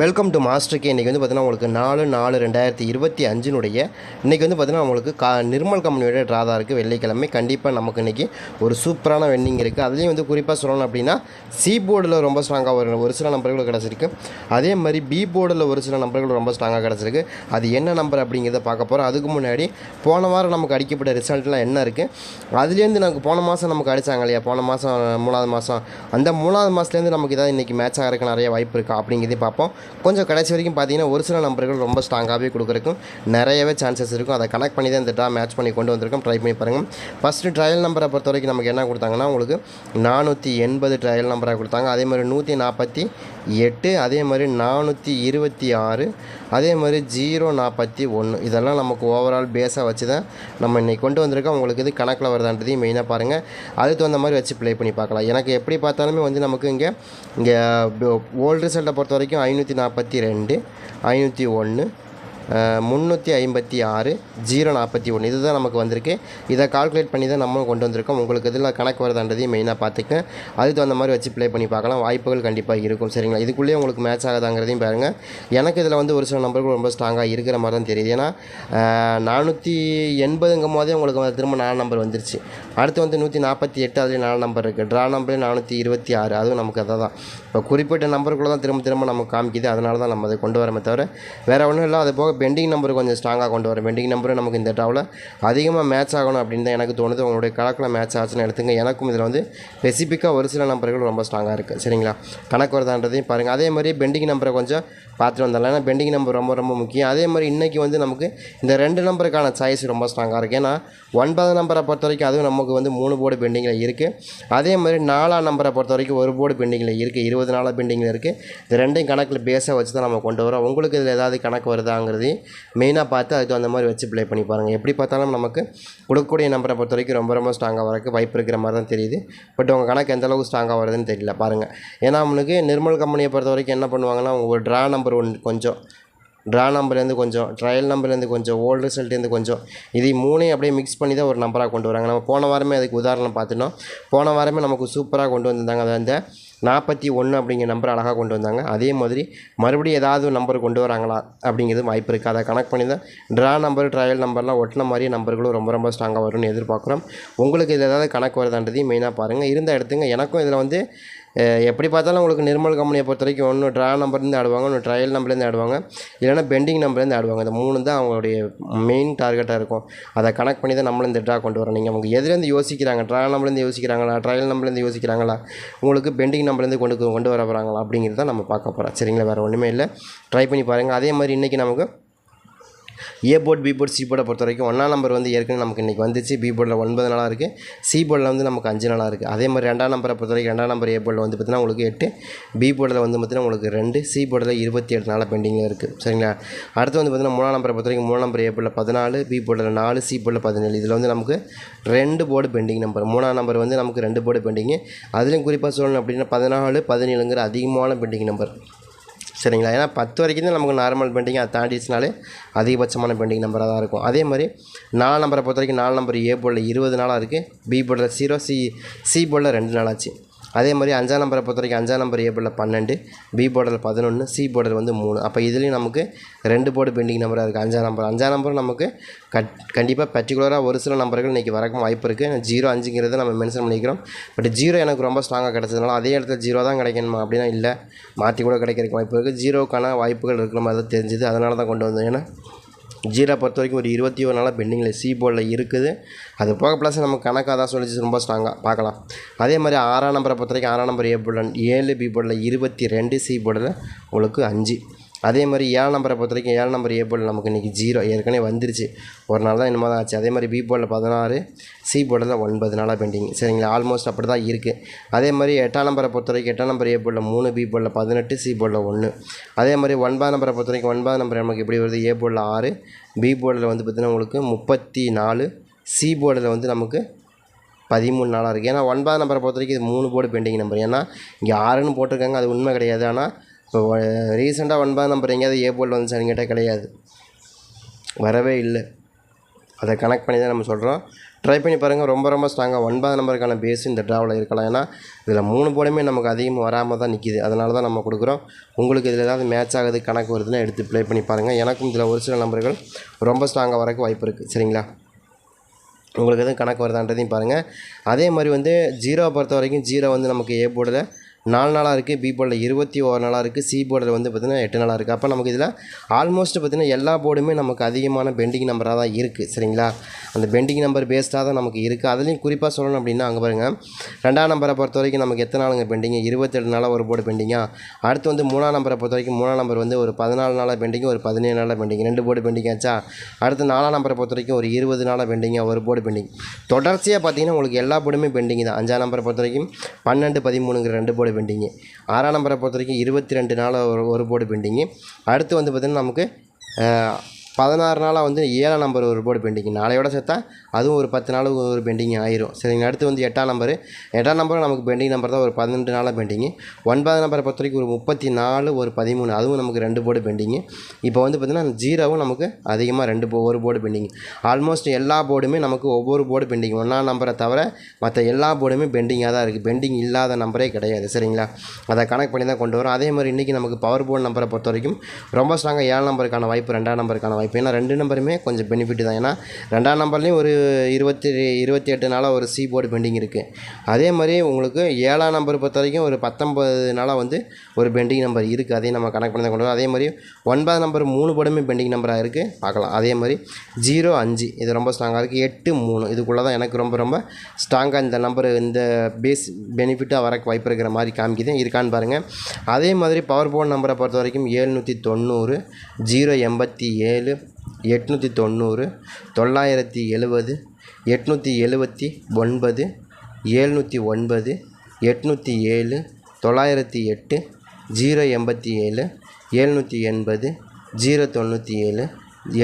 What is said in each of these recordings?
Welcome to master K இன்றைக்கி வந்து பார்த்தீங்கன்னா உங்களுக்கு நாலு நாலு ரெண்டாயிரத்தி இருபத்தி அஞ்சினுடைய இன்றைக்கி வந்து பார்த்தீங்கன்னா உங்களுக்கு கா நிர்மல் கம்பெனியோட ட்ரா தான் இருக்குது வெள்ளிக்கிழமை கண்டிப்பாக நமக்கு இன்றைக்கி ஒரு சூப்பரான வெண்டிங் இருக்குது அதுலேயும் வந்து குறிப்பாக சொல்லணும் அப்படின்னா சி போர்டில் ரொம்ப ஸ்ட்ராங்காக வரும் ஒரு சில நம்பர்கள் கிடச்சிருக்கு. அதே மாதிரி பி போர்டில் ஒரு சில நம்பர்கள் ரொம்ப ஸ்ட்ராங்காக கிடச்சிருக்கு. அது என்ன நம்பர் அப்படிங்கிறத பார்க்க போகிறோம் அதுக்கு முன்னாடி போன வாரம் நமக்கு அடிக்கப்பட்ட ரிசல்ட்லாம் என்ன இருக்குது அதுலேருந்து நமக்கு போன மாதம் நமக்கு அடித்தாங்க இல்லையா? போன மாதம் மூணாவது மாதம் அந்த மூணாவது மாதத்துலேருந்து நமக்கு ஏதாவது இன்றைக்கி மேட்ச் ஆகிறதுக்கு நிறைய வாய்ப்பு இருக்கா அப்படிங்கிறதையும் பார்ப்போம். கொஞ்சம் கடைசி வரைக்கும் பார்த்தீங்கன்னா ஒரு சில நம்பர்கள் ரொம்ப ஸ்ட்ராங்காகவே கொடுக்குறக்கும் நிறையவே சான்சஸ் இருக்கும். அதை கனெக்ட் பண்ணி தான் இந்த ட்ரா மேட்ச் பண்ணி கொண்டு வந்திருக்கோம். ட்ரை பண்ணி பாருங்கள் ஃபஸ்ட்டு ட்ரையல் நம்பரை பொறுத்த வரைக்கும் நமக்கு என்ன கொடுத்தாங்கன்னா உங்களுக்கு நானூற்றி எண்பது ட்ரையல் நம்பராக கொடுத்தாங்க. அதே மாதிரி நூற்றி நாற்பத்தி எட்டு அதே மாதிரி நானூற்றி இருபத்தி ஆறு அதே மாதிரி ஜீரோ நாற்பத்தி ஒன்று இதெல்லாம் நமக்கு ஓவரால் பேஸாக வச்சு தான் நம்ம இன்றைக்கி கொண்டு வந்திருக்கோம். உங்களுக்கு இது கணக்கில் வருதான்றதையும் மெயினாக பாருங்கள் அதுக்கு தகுந்த மாதிரி வச்சு ப்ளே பண்ணி பார்க்கலாம். எனக்கு எப்படி பார்த்தாலுமே வந்து நமக்கு இங்கே இங்கே ஓல்டு ரிசல்ட்டை பொறுத்த வரைக்கும் ஐநூற்றி நாற்பத்தி ரெண்டு ஐநூற்றி ஒன்று முந்நூற்றி ஐம்பத்தி ஆறு ஜீரோ நாற்பத்தி ஒன்று. இதுதான் நமக்கு வந்திருக்கு. இதை கால்குலேட் பண்ணி தான் நம்மளும் கொண்டு வந்திருக்கோம். உங்களுக்கு இதில் கணக்கு வருதான்றதையும் மெயினாக பார்த்துக்கங்க அதுக்கு தகுந்த மாதிரி வச்சு ப்ளே பண்ணி பார்க்கலாம். வாய்ப்புகள் கண்டிப்பாக இருக்கும். சரிங்களா? இதுக்குள்ளேயே உங்களுக்கு மேட்ச் ஆகுதாங்கிறதையும் பாருங்கள் எனக்கு இதில் வந்து ஒரு சில நம்பர்கள் ரொம்ப ஸ்ட்ராங்காக இருக்கிற மாதிரி தான் தெரியுது. ஏன்னா நானூற்றி எண்பதுங்கும் போதே உங்களுக்கு வந்து திரும்ப நாலு நம்பர் வந்துருச்சு. அடுத்து வந்து நூற்றி நாற்பத்தி எட்டு அதுலேயும் நாலு நம்பர் இருக்குது ட்ரா நம்பரே நானூற்றி இருபத்தி ஆறு. அதுவும் நமக்கு அதை தான். இப்போ குறிப்பிட்ட நம்பருக்குள்ளே தான் திரும்ப திரும்ப நமக்கு காமிக்குது. அதனால தான் நம்ம அதை கொண்டு வரமே தவிர வேறு ஒன்றும் இல்லை. அது போக பெண்டிங் நம்பர் கொஞ்சம் ஸ்ட்ராங்காக கொண்டு வரும் பெண்டிங் நம்பரும் நமக்கு இந்த ட்ராவில் அதிகமாக மேட்ச் ஆகணும் அப்படின்னு தான் எனக்கு தோணுது. உங்களுடைய கணக்கில் மேட்ச் ஆச்சுன்னு எடுத்துங்க. எனக்கும் இதில் வந்து ஸ்பெசிஃபிக்காக ஒரு சில நம்பர்கள் ரொம்ப ஸ்ட்ராங்காக இருக்குது சரிங்களா? கணக்கு வருதான்றதையும் பாருங்கள் அதே மாதிரி பெண்டிங் நம்பரை கொஞ்சம் பார்த்துட்டு வந்துடலாம். ஏன்னா பெண்டிங் நம்பர் ரொம்ப ரொம்ப முக்கியம். அதே மாதிரி இன்றைக்கி வந்து நமக்கு இந்த ரெண்டு நம்பருக்கான சாய்ஸ் ரொம்ப ஸ்ட்ராங்காக இருக்குது ஏன்னா ஒன்பது நம்பரை பொறுத்த வரைக்கும் அதுவும் நமக்கு வந்து மூணு போர்டு பெண்டிங்கில் இருக்குது அதே மாதிரி நாலாம் நம்பரை பொறுத்த வரைக்கும் ஒரு போர்டு பெண்டிங்கில் இருக்குது இருபது நாளாக பெண்டிங்கில் இருக்குது இது ரெண்டையும் கணக்கில் பேஸாக வச்சு தான் நம்ம கொண்டு வரோம். உங்களுக்கு இதில் ஏதாவது கணக்கு வருதாங்கிறது வருதாங்கிறதையும் மெயினாக பார்த்து அதுக்கு அந்த மாதிரி வச்சு ப்ளே பண்ணி பாருங்கள் எப்படி பார்த்தாலும் நமக்கு கொடுக்கக்கூடிய நம்பரை பொறுத்த வரைக்கும் ரொம்ப ரொம்ப ஸ்ட்ராங்காக வரக்கு வாய்ப்பு இருக்கிற மாதிரி தான் தெரியுது. பட் உங்கள் கணக்கு எந்த அளவுக்கு ஸ்ட்ராங்காக வருதுன்னு தெரியல. பாருங்கள் ஏன்னா அவனுக்கு நிர்மல் கம்பெனியை பொறுத்த வரைக்கும் என்ன பண்ணுவாங்கன்னா ஒரு ட்ரா நம்பர் ஒன்று கொஞ்சம் ட்ரா நம்பர்லேருந்து கொஞ்சம் ட்ரையல் நம்பர்லேருந்து கொஞ்சம் ஓல்டு ரிசல்ட்லேருந்து கொஞ்சம் இது மூணையும் அப்படியே மிக்ஸ் பண்ணி தான் ஒரு நம்பராக கொண்டு வராங்க. நம்ம போன வாரமே அதுக்கு உதாரணம் பார்த்துட்டோம். போன வாரமே நமக்கு சூப்பராக கொண்டு வந்திருந்தாங்க. அது அந்த நாற்பத்தி ஒன்று அப்படிங்கிற நம்பர் அழகாக கொண்டு வந்தாங்க. அதே மாதிரி மறுபடியும் ஏதாவது நம்பர் கொண்டு வராங்களா அப்படிங்கிறது வாய்ப்பு இருக்குது அதை கனெக்ட் பண்ணி தான் ட்ரா நம்பர் ட்ரையல் நம்பர்லாம் ஒட்டின மாதிரியே நம்பர்களும் ரொம்ப ரொம்ப ஸ்ட்ராங்காக வரும்னு எதிர்பார்க்குறோம். உங்களுக்கு இதில் ஏதாவது கணக்கு வருதான்றதையும் மெயினாக பாருங்கள் இருந்த எடுத்துங்க எனக்கும் இதில் வந்து எப்படி பார்த்தாலும் உங்களுக்கு நிர்மல் கம்பெனியை பொறுத்த வரைக்கும் ஒன்று ட்ரா நம்பர்லேருந்து ஆடுவாங்க ஒன்று ட்ரையல் நம்பர்லேருந்து ஆடுவாங்க. இல்லைன்னா பெண்டிங் நம்பர்லேருந்து ஆடுவாங்க. இந்த மூணு தான் அவங்களுடைய மெயின் டார்கெட்டாக இருக்கும். அதை கனெக்ட் பண்ணி தான் நம்மளும் இந்த ட்ரா கொண்டு வரோம் நீங்கள் அவங்க எதுலேருந்து யோசிக்கிறாங்க? ட்ரா நம்பர்லேருந்து யோசிக்கிறாங்களா? ட்ரையல் நம்பர்லேருந்து யோசிக்கிறாங்களா? உங்களுக்கு பெண்டிங் நம்பர்லேருந்து கொண்டு கொண்டு வர போகிறாங்களா தான் நம்ம பார்க்க போகிறோம் சரிங்களா? வேறு ஒன்றுமே இல்லை. ட்ரை பண்ணி பாருங்கள் அதே மாதிரி இன்றைக்கி நமக்கு A board B board C போர்டை பொறுத்த வரைக்கும் ஒன்றாம் நம்பர் வந்து ஏற்கனவே நமக்கு இன்றைக்கி வந்துச்சு. பி போர்டில் ஒன்பது நாளாக இருக்குது சி போர்டில் வந்து நமக்கு அஞ்சு நாளாக இருக்குது அதே மாதிரி ரெண்டாம் நம்பரை பொறுத்த வரைக்கும் ரெண்டாம் நம்பர் ஏ போர்டில் வந்து பார்த்தீங்கன்னா உங்களுக்கு எட்டு பி போர்டில் வந்து பார்த்தீங்கன்னா உங்களுக்கு ரெண்டு சி போர்டில் இருபத்தி எட்டு நாளாக பெண்டிங்கில் இருக்குது சரிங்களா? அடுத்து வந்து பார்த்தீங்கன்னா மூணாம் நம்பரை பொறுத்த வரைக்கும் மூணாம் நம்பர் ஏ போர்டில் பதினாலு பி போர்டில் நாலு சி போர்டில் பதினேழு. இதில் வந்து நமக்கு ரெண்டு போர்டு பெண்டிங் நம்பர் மூணாம் நம்பர் வந்து நமக்கு ரெண்டு போர்டு பெண்டிங்கு. அதுலேயும் குறிப்பாக சொல்லணும் அப்படின்னா பதினாலு பதினேழுங்கிற அதிகமான பெண்டிங் நம்பர் சரிங்களா? ஏன்னா பத்து வரைக்கும் தான் நமக்கு நார்மல் பெண்டிங் அதை தாண்டிச்சுனாலே அதிகபட்சமான பெண்டிங் நம்பராக தான் இருக்கும். அதே மாதிரி நாலு நம்பரை பொறுத்த வரைக்கும் நாலு நம்பர் ஏ போர்டில் இருபது நாளாக இருக்குது பி போர்டில் ஜீரோ சி சி போர்டில் ரெண்டு நாளாச்சு அதே மாதிரி அஞ்சாம் நம்பரை பொறுத்த வரைக்கும் அஞ்சாம் நம்பர் ஏ போர்டில் பன்னெண்டு பி போர்டில் பதினொன்று சி போர்டில் வந்து மூணு. அப்போ இதுலேயும் நமக்கு ரெண்டு போர்டு பெண்டிங் நம்பராக இருக்குது அஞ்சாம் நம்பர். அஞ்சாம் நம்பர் நமக்கு கட் கண்டிப்பாக பர்டிகுலராக ஒரு சில நம்பர்கள் இன்றைக்கி வரக்கும் வாய்ப்பு இருக்குது ஜீரோ அஞ்சுங்கிறத நம்ம மென்ஷன் பண்ணிக்கிறோம். பட் ஜீரோ எனக்கு ரொம்ப ஸ்ட்ராங்காக கிடச்சதுனால அதே இடத்துல ஜீரோ தான் கிடைக்கணுமா அப்படின்னா இல்லை. மாற்றி கூட கிடைக்கிறதுக்கு வாய்ப்பு இருக்குது ஜீரோக்கான வாய்ப்புகள் இருக்கிற மாதிரி தான் தெரிஞ்சுது. அதனால தான் கொண்டு வந்தோம். ஏன்னா ஜீரோ பொறுத்த வரைக்கும் ஒரு இருபத்தி ஒரு நாளாக பெண்டிங்கில் சி போர்டில் இருக்குது. அது போக ப்ளஸ் நமக்கு கணக்காக தான் சொல்லிச்சு ரொம்ப ஸ்ட்ராங்காக பார்க்கலாம். அதே மாதிரி ஆறாம் நம்பரை பொறுத்த வரைக்கும் ஆறாம் நம்பர் ஏ போர்டில் ஏழு பி போர்டில் இருபத்தி ரெண்டு சி போர்டில் உங்களுக்கு அஞ்சு. அதே மாதிரி ஏழு நம்பரை பொறுத்த வரைக்கும் ஏழு நம்பர் ஏ போர்டில் நமக்கு இன்றைக்கி ஜீரோ ஏற்கனவே வந்துருச்சு. ஒரு நாள் தான் என்னமோ தான் ஆச்சு. அதே மாதிரி பி போர்டில் பதினாறு சி போர்டில் ஒன்பது நாளாக பெண்டிங் சரிங்களா? ஆல்மோஸ்ட் அப்படி தான் இருக்குது அதே மாதிரி எட்டாம் நம்பரை பொறுத்த வரைக்கும் எட்டாம் நம்பர் ஏ போர்டில் மூணு பி போர்டில் பதினெட்டு சி போர்டில் ஒன்று அதே மாதிரி ஒன்பதாம் நம்பரை பொறுத்த வரைக்கும் ஒன்பதாம் நம்பர் நமக்கு எப்படி வருது? ஏ போர்டில் ஆறு பி போர்டில் வந்து பார்த்திங்கன்னா உங்களுக்கு முப்பத்தி நாலு சி போர்டில் வந்து நமக்கு பதிமூணு நாளாக இருக்குது ஏன்னா ஒன்பதாம் நம்பரை பொறுத்த வரைக்கும் இது மூணு போர்டு பெண்டிங் நம்பர் ஏன்னா இங்கே ஆறுன்னு போட்டிருக்காங்க. அது உண்மை கிடையாது. ஆனால் இப்போ ரீசெண்டாக ஒன்பதாம் நம்பர் எங்கேயாவது ஏ போல் வந்துச்சான்னு கேட்டால் கிடையாது. வரவே இல்லை. அதை கனெக்ட் பண்ணி தான் நம்ம சொல்கிறோம் ட்ரை பண்ணி பாருங்கள் ரொம்ப ரொம்ப ஸ்ட்ராங்காக ஒன்பது நம்பருக்கான பேஸ் இந்த ட்ராவில் இருக்கலாம். ஏன்னா இதில் மூணு போலுமே நமக்கு அதிகமாக வராமல் தான் நிற்கிது அதனால தான் நம்ம கொடுக்குறோம். உங்களுக்கு இதில் ஏதாவது மேட்ச் ஆகுது கணக்கு வருதுன்னா எடுத்து ப்ளே பண்ணி பாருங்கள் எனக்கும் இதில் ஒரு சில நம்பர்கள் ரொம்ப ஸ்ட்ராங்காக வரக்கு வாய்ப்பு இருக்குது சரிங்களா? உங்களுக்கு எதுவும் கணக்கு வருதான்றதையும் பாருங்கள் அதே மாதிரி வந்து ஜீரோவை பொறுத்த வரைக்கும் ஜீரோ வந்து நமக்கு ஏ போர்டில் நாலு நாளாக இருக்குது பி போர்டில் இருபத்தி ஓரு நாளாக இருக்குது சி போர்டில் வந்து பார்த்திங்கன்னா எட்டு நாளாக இருக்குது அப்போ நமக்கு இதில் ஆல்மோஸ்ட் பார்த்திங்கன்னா எல்லா போர்டுமே நமக்கு அதிகமான பெண்டிங் நம்பராக தான் இருக்குது சரிங்களா? அந்த பெண்டிங் நம்பர் பேஸ்டாக தான் நமக்கு இருக்குது அதுலேயும் குறிப்பாக சொல்லணும் அப்படின்னா அங்கே பாருங்கள் ரெண்டாம் நம்பரை பொறுத்த வரைக்கும் நமக்கு எத்தனை நாளுங்க பெண்டிங் இருபத்தெட்டு நாளாக ஒரு போர்டு பெண்டிங்காக அடுத்து வந்து மூணாம் நம்பரை பொறுத்த வரைக்கும் மூணாம் நம்பர் வந்து ஒரு பதினாலு நாளாக பெண்டிங் ஒரு பதினேழு நாளாக பெண்டிங் ரெண்டு போர்டு பெண்டிங் ஆச்சா? அடுத்து நாலாம் நம்பரை பொறுத்த வரைக்கும் ஒரு இருபது நாளாக பெண்டிங்காக ஒரு போர்டு பெண்டிங் தொடர்ச்சியாக பார்த்தீங்கன்னா உங்களுக்கு எல்லா போர்டுமே பெண்டிங் தான். அஞ்சாம் நம்பரை பொறுத்த வரைக்கும் பன்னெண்டு பதிமூணுங்கிற ரெண்டு போர்டு பெண்டிங்கு ஆறாம் நம்பரை பொறுத்த வரைக்கும் இருபத்தி ரெண்டு நாள் ஒரு ஒரு போர்டு பெண்டிங்கு அடுத்து வந்து பார்த்திங்கன்னா நமக்கு பதினாறு நாளாக வந்து ஏழாம் நம்பர் ஒரு போர்டு பெண்டிங் நாளையோட சேர்த்தா அதுவும் ஒரு பத்து நாள் ஒரு பெண்டிங் ஆயிரும். சரிங்க அடுத்து வந்து எட்டாம் நம்பர். எட்டாம் நம்பரும் நமக்கு பெண்டிங் நம்பர் தான் ஒரு பதினெட்டு நாளாக பெண்டிங்கு ஒன்பதாம் நம்பரை பொறுத்த வரைக்கும் ஒரு முப்பத்தி நாலு ஒரு பதிமூணு. அதுவும் நமக்கு ரெண்டு போர்டு பெண்டிங்கு இப்போ வந்து பார்த்திங்கன்னா ஜீரோவும் நமக்கு அதிகமாக ரெண்டு போ ஒரு போர்டு பெண்டிங் ஆல்மோஸ்ட் எல்லா போர்டுமே நமக்கு ஒவ்வொரு போர்டு பெண்டிங் ஒன்றாம் நம்பரை தவிர மற்ற எல்லா போர்டுமே பெண்டிங்காக தான் இருக்குது பெண்டிங் இல்லாத நம்பரே கிடையாது. சரிங்களா? அதை கனெக்ட் பண்ணி தான் கொண்டு வரும். அதே மாதிரி இன்றைக்கி நமக்கு பவர் போர்டு நம்பரை பொறுத்த வரைக்கும் ரொம்ப ஸ்ட்ராங்காக ஏழு நம்பருக்கான வாய்ப்பு ரெண்டாம் நம்பருக்கான வாய்ப்பு ஏன்னா ரெண்டு நம்பருமே கொஞ்சம் பெனிஃபிட் தான். ஏன்னா ரெண்டாம் நம்பர்லேயும் ஒரு இருபத்தி இருபத்தி எட்டு நாளாக ஒரு சி போர்டு பெண்டிங் இருக்குது அதே மாதிரி உங்களுக்கு ஏழாம் நம்பர் பொறுத்த வரைக்கும் ஒரு பத்தொம்பது நாளாக வந்து ஒரு பெண்டிங் நம்பர் இருக்குது அதையும் நம்ம கனெக்ட் பண்ணி கொண்டு வரோம். அதே மாதிரி ஒன்பது நம்பர் மூணு போர்டுமே பெண்டிங் நம்பராக இருக்குது பார்க்கலாம். அதே மாதிரி ஜீரோ அஞ்சு இது ரொம்ப ஸ்ட்ராங்காக இருக்குது எட்டு மூணு இதுக்குள்ளே தான் எனக்கு ரொம்ப ரொம்ப ஸ்ட்ராங்காக இந்த நம்பர் இந்த பேஸ் பெனிஃபிட்டாக வரக்கு வாய்ப்பு இருக்கிற மாதிரி காமிக்குது. இருக்கான்னு பாருங்கள் அதே மாதிரி பவர் போர்டு நம்பரை பொறுத்த வரைக்கும் ஏழ்நூற்றி தொண்ணூறு ஜீரோ எண்பத்தி ஏழு எட்நூற்றி தொண்ணூறு தொள்ளாயிரத்தி எழுபது எட்நூற்றி எழுபத்தி ஒன்பது ஏழ்நூற்றி ஒன்பது எட்நூற்றி ஏழு தொள்ளாயிரத்தி எட்டு ஜீரோ எண்பத்தி ஏழு ஏழ்நூற்றி எண்பது ஜீரோ தொண்ணூற்றி ஏழு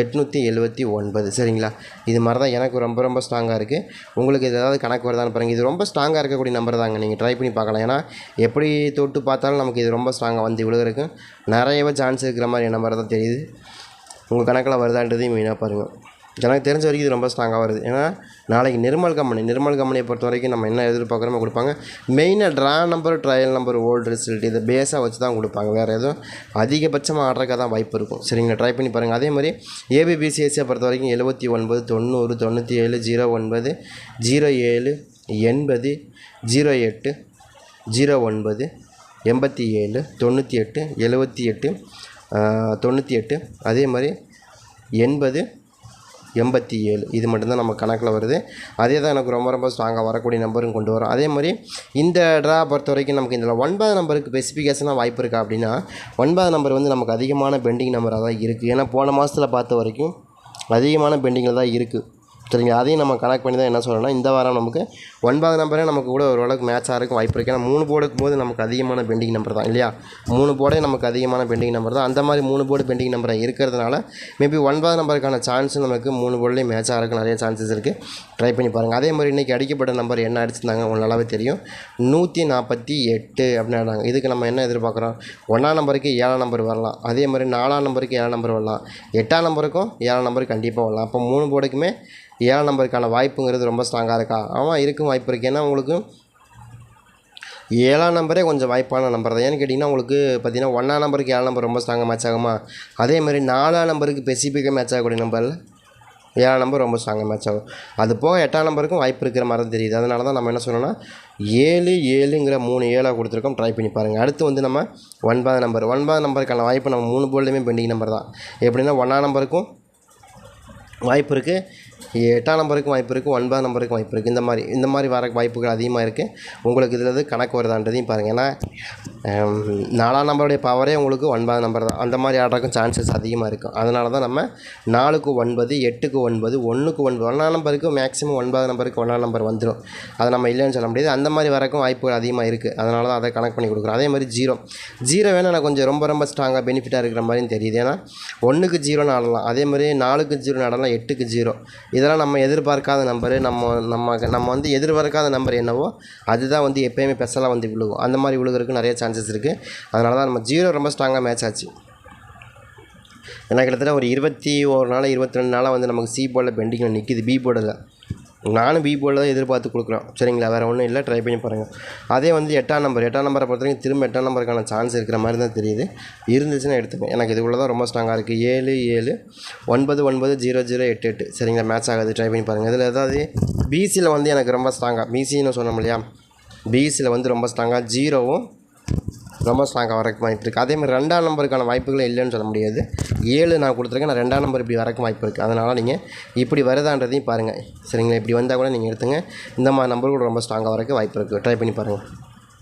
எட்நூற்றி எழுபத்தி ஒன்பது. சரிங்களா? இது மாதிரி தான் எனக்கு ரொம்ப ரொம்ப ஸ்ட்ராங்காக இருக்குது உங்களுக்கு இது ஏதாவது கணக்கு வருதான்னு பாருங்கள் இது ரொம்ப ஸ்ட்ராங்காக இருக்கக்கூடிய நம்பர் தாங்க. நீங்கள் ட்ரை பண்ணி பார்க்கலாம். ஏன்னா எப்படி தொட்டு பார்த்தாலும் நமக்கு இது ரொம்ப ஸ்ட்ராங்காக வந்து விழுகிறதுக்கு நிறையவே சான்ஸ் இருக்கிற மாதிரி நம்பர் தான் தெரியுது. உங்கள் கணக்கில் வருதான்றதையும் மெயினாக பாருங்கள் எனக்கு தெரிஞ்ச வரைக்கும் இது ரொம்ப ஸ்ட்ராங்காக வருது. ஏன்னா நாளைக்கு நிர்மல் கம்பெனி நிர்மல் கம்பெனியை பொறுத்த வரைக்கும் நம்ம என்ன எதிர்பார்க்குறோமோ கொடுப்பாங்க. மெயினாக draw number trial number old result இதை பேஸாக வச்சு தான் கொடுப்பாங்க. வேறு எதுவும் அதிகபட்சமாக ஆர்டருக்காக தான் வாய்ப்பு இருக்கும். சரிங்களா ட்ரை பண்ணி பாருங்கள் அதே மாதிரி ஏபிபிசிஎஸ்சியை பொறுத்த வரைக்கும் எழுபத்தி ஒன்பது தொண்ணூறு தொண்ணூற்றி ஏழு ஜீரோ ஒன்பது ஜீரோ ஏழு எண்பது ஜீரோ எட்டு ஜீரோ ஒன்பது எண்பத்தி ஏழு தொண்ணூற்றி எட்டு எழுபத்தி எட்டு தொண்ணூற்றி எட்டு அதே மாதிரி எண்பது எண்பத்தி ஏழு இது மட்டும்தான் நம்ம கணக்கில் வருது. அதே தான் எனக்கு ரொம்ப ரொம்ப ஸ்ட்ராங்காக வரக்கூடிய நம்பரும் கொண்டு வரும். அதே மாதிரி இந்த ட்ரா பொறுத்த வரைக்கும் நமக்கு இதில் ஒன்பது நம்பருக்கு ஸ்பெசிஃபிகேஷனாக வாய்ப்பு இருக்கா அப்படின்னா ஒன்பது நம்பர் வந்து நமக்கு அதிகமான பெண்டிங் நம்பராக தான் இருக்குது ஏன்னா போன மாதத்தில் பார்த்த வரைக்கும் அதிகமான பெண்டிங்கில் தான் இருக்குது சரிங்களா அதையும் நம்ம கனெக்ட் பண்ணி தான் என்ன சொல்லணும்னா இந்த வாரம் நமக்கு ஒன்பது நம்பரே நமக்கு கூட ஓரளவுக்கு மேட்ச் இருக்கும் வாய்ப்பு இருக்குது ஏன்னா மூணு போர்டுக்கும் போது நமக்கு அதிகமான பெண்டிங் நம்பர் தான் இல்லையா? மூணு போர்டே நமக்கு அதிகமான பெண்டிங் நம்பர் தான். அந்த மாதிரி மூணு போர்டு பெண்டிங் நம்பராக இருக்கிறதுனால மேபி ஒன்பது நம்பருக்கான சான்ஸும் நமக்கு மூணு போர்ட்லேயும் மேட்ச் இருக்கும் நிறைய சான்சஸ் இருக்குது ட்ரை பண்ணி பாருங்கள் அதே மாதிரி இன்றைக்கி அடிக்கப்பட்ட நம்பர் என்ன அடிச்சிருந்தாங்க உங்களுக்கு நல்லாவே தெரியும். நூற்றி நாற்பத்தி எட்டு அப்படின்னாங்க. இதுக்கு நம்ம என்ன எதிர்பார்க்குறோம்? ஒன்றாம் நம்பருக்கு ஏழாம் நம்பர் வரலாம். அதே மாதிரி நாலாம் நம்பருக்கு ஏழாம் நம்பர் வரலாம். எட்டாம் நம்பருக்கும் ஏழாம் நம்பருக்கு கண்டிப்பாக வரலாம். அப்போ மூணு போர்டுக்குமே ஏழாம் நம்பருக்கான வாய்ப்புங்கிறது ரொம்ப ஸ்ட்ராங்காக இருக்கா? ஆமாம் இருக்கும் வாய்ப்பு இருக்குது ஏன்னா உங்களுக்கு ஏழாம் நம்பரே கொஞ்சம் வாய்ப்பான நம்பர் தான். ஏன்னு கேட்டிங்கன்னா உங்களுக்கு பார்த்தீங்கன்னா ஒன்றாம் நம்பருக்கு ஏழாம் நம்பர் ரொம்ப ஸ்ட்ராங்காக மேட்ச் ஆகுமா? அதே மாதிரி நாலாம் நம்பருக்கு ஸ்பெசிஃபிக்காக மேட்ச் ஆகக்கூடிய நம்பரில் ஏழாம் நம்பர் ரொம்ப ஸ்ட்ராங்காக மேட்ச் ஆகும். அது போக எட்டாம் நம்பருக்கும் வாய்ப்பு இருக்கிற மாதிரி தான் தெரியுது. அதனால தான் நம்ம என்ன சொல்லணும்னா ஏழு ஏழுங்கிற மூணு ஏழாக கொடுத்துருக்கோம். ட்ரை பண்ணி பாருங்கள் அடுத்து வந்து நம்ம ஒன்பது நம்பர் ஒன்பது நம்பருக்கான வாய்ப்பு நம்ம மூணு போல்டுமே பெண்டிங் நம்பர் தான். எப்படின்னா ஒன்றாம் நம்பருக்கும் வாய்ப்பு இருக்குது எட்டாம் நம்பருக்கும் வாய்ப்பு இருக்குது ஒன்பதாம் நம்பருக்கும் வாய்ப்பு இருக்குது இந்த மாதிரி இந்த மாதிரி வர வாய்ப்புகள் அதிகமாக இருக்குது உங்களுக்கு இதில் இது கணக்கு வருதான்றதையும் பாருங்கள் ஏன்னா நாலாம் நம்பருடைய பவரே உங்களுக்கு ஒன்பதாம் நம்பர் தான். அந்த மாதிரி ஆடுறதுக்கும் சான்சஸ் அதிகமாக இருக்கும். அதனால தான் நம்ம நாலுக்கு ஒன்பது எட்டுக்கு ஒன்பது ஒன்றுக்கு ஒன்பது ஒன்றாம் நம்பருக்கு மேக்ஸிமம் ஒன்பதாம் நம்பருக்கு ஒன்றாம் நம்பர் வந்துடும் அதை நம்ம இல்லைன்னு சொல்ல முடியாது. அந்த மாதிரி வரக்கும் வாய்ப்புகள் அதிகமாக இருக்குது அதனால தான் அதை கணக்கு பண்ணி கொடுக்குறோம். அதே மாதிரி ஜீரோ ஜீரோ வேணால் எனக்கு கொஞ்சம் ரொம்ப ரொம்ப ஸ்ட்ராங்காக பெனிஃபிட்டாக இருக்கிற மாதிரியும் தெரியுது. ஏன்னா ஒன்றுக்கு ஜீரோன்னு ஆடலாம். அதே மாதிரி நாலுக்கு ஜீரோ ஆடலாம். எட்டுக்கு ஜீரோ இதெல்லாம் நம்ம எதிர்பார்க்காத நம்பரு நம்ம நம்ம நம்ம வந்து எதிர்பார்க்காத நம்பர் என்னவோ அதுதான் வந்து எப்போயுமே ஸ்பெஷலாக வந்து விழுகும். அந்த மாதிரி விழுகிறதுக்கு நிறைய சான்ஸ் சான்சஸ் இருக்குது அதனால தான் நம்ம ஜீரோ ரொம்ப ஸ்ட்ராங்காக மேட்ச் ஆச்சு. ஏன்னா கிட்டத்தட்ட ஒரு இருபத்தி ஒரு நாள் இருபத்தி ரெண்டு நாளாக வந்து நமக்கு சி போர்டில் பெண்டிங்கில் நிற்கிது பி போர்டில் நானும் பி போர்டில் தான் எதிர்பார்த்து கொடுக்குறோம். சரிங்களா? வேறு ஒன்றும் இல்லை. ட்ரை பண்ணி பாருங்கள் அதே வந்து எட்டாம் நம்பர் எட்டாம் நம்பரை பொறுத்த வரைக்கும் திரும்ப எட்டாம் நம்பருக்கான சான்ஸ் இருக்கிற மாதிரி தான் தெரியுது. இருந்துச்சுன்னா எடுத்துப்பேன். எனக்கு இதுக்குள்ள தான் ரொம்ப ஸ்ட்ராங்காக இருக்குது ஏழு ஏழு ஒன்பது ஒன்பது ஜீரோ ஜீரோ எட்டு எட்டு. சரிங்களா? மேட்ச் ஆகாது. ட்ரை பண்ணி பாருங்கள் இதில் ஏதாவது பிசியில் வந்து எனக்கு ரொம்ப ஸ்ட்ராங்காக பிசின்னு சொன்னோம் இல்லையா? பிசியில் வந்து ரொம்ப ஸ்ட்ராங்காக ஜீரோவும் ரொம்ப ஸ்ட்ராங்காக வரக்கு வாய்ப்பு இருக்குது அதே மாதிரி ரெண்டாம் நம்பருக்கான வாய்ப்புகளே இல்லைன்னு சொல்ல முடியாது. ஏழு நான் கொடுத்துருக்கேன். நான் ரெண்டாம் நம்பர் இப்படி வரக்கு வாய்ப்பு இருக்குது அதனால் நீங்கள் இப்படி வருதான்றதையும் பாருங்கள் சரிங்களா? இப்படி வந்தால் கூட நீங்கள் எடுத்துங்க. இந்த மாதிரி நம்பர் கூட ரொம்ப ஸ்ட்ராங்காக வரக்கு வாய்ப்பு இருக்குது ட்ரை பண்ணி பாருங்கள்